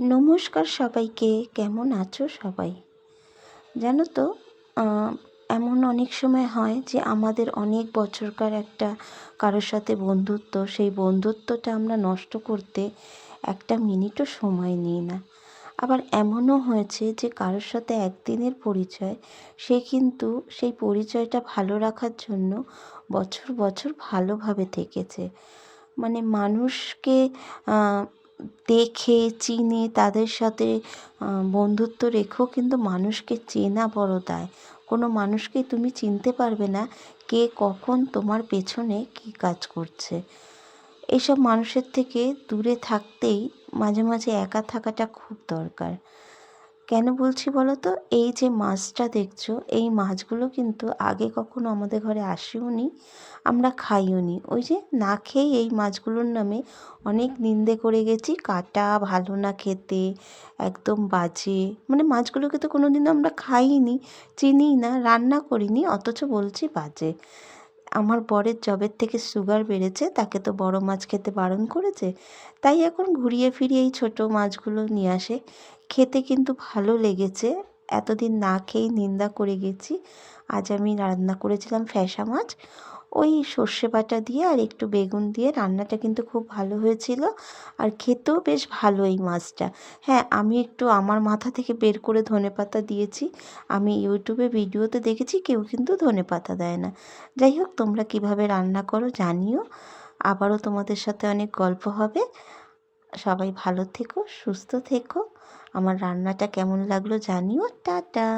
নমস্কার সবাইকে, কেমন আছো সবাই? জানো তো এমন অনেক সময় হয় যে আমাদের অনেক বছরকার একটা কারোর সাথে বন্ধুত্ব, সেই বন্ধুত্বটা আমরা নষ্ট করতে একটা মিনিটও সময় নিই না। আবার এমনও হয়েছে যে কারোর সাথে একদিনের পরিচয়, সে কিন্তু সেই পরিচয়টা ভালো রাখার জন্য বছর বছর ভালোভাবে থেকেছে। মানে মানুষকে দেখে, চিনে, তাদের সাথে বন্ধুত্ব রেখো, কিন্তু মানুষকে চেনা বড় দায়। কোনো মানুষকে তুমি চিনতে পারবে না কে কখন তোমার পেছনে কি কাজ করছে। এসব মানুষের থেকে দূরে থাকতেই মাঝে মাঝে একা থাকাটা খুব দরকার। কেন বলছি বলো তো এই যে মাছটা দেখছ, এই মাছগুলো কিন্তু আগে কখনো আমাদের ঘরে আসেও নি আমরা খাইও নি ওই যে না খেয়েই এই মাছগুলোর নামে অনেক নিন্দে করে গেছি, কাটা ভালো না খেতে, একদম বাজে। মানে মাছগুলোকে তো কোনো দিনও আমরা খাইনি, চিনিই না, রান্না করিনি, অথচ বলছি বাজে। আমার বরের জবের থেকে সুগার বেড়েছে, তাকে তো বড় মাছ খেতে বারণ করেছে। তাই এখন ঘুরিয়ে ফিরিয়ে এই ছোটো মাছগুলো নিয়ে আসে। খেতে কিন্তু ভালো লেগেছে। এতদিন না খেয়েই নিন্দা করে গেছি। আজ আমি রান্না করেছিলাম ফ্যাসা মাছ। ওই সর্ষে বাটা দিয়ে আর একটু বেগুন দিয়ে রান্নাটা কিন্তু খুব ভালো হয়েছিল আর খেতেও বেশ ভালো এই মাছটা। হ্যাঁ আমি একটু আমার মাথা থেকে বের করে ধনে পাতা দিয়েছি। আমি ইউটিউবে ভিডিওতে দেখেছি কেউ কিন্তু ধনে পাতা দেয় না। যাই হোক, তোমরা কীভাবে রান্না করো জানিও। আবারও তোমাদের সাথে অনেক গল্প হবে। সবাই ভালো থেকো, সুস্থ থেকো। আমার রান্নাটা কেমন লাগল জানিও। টাটা!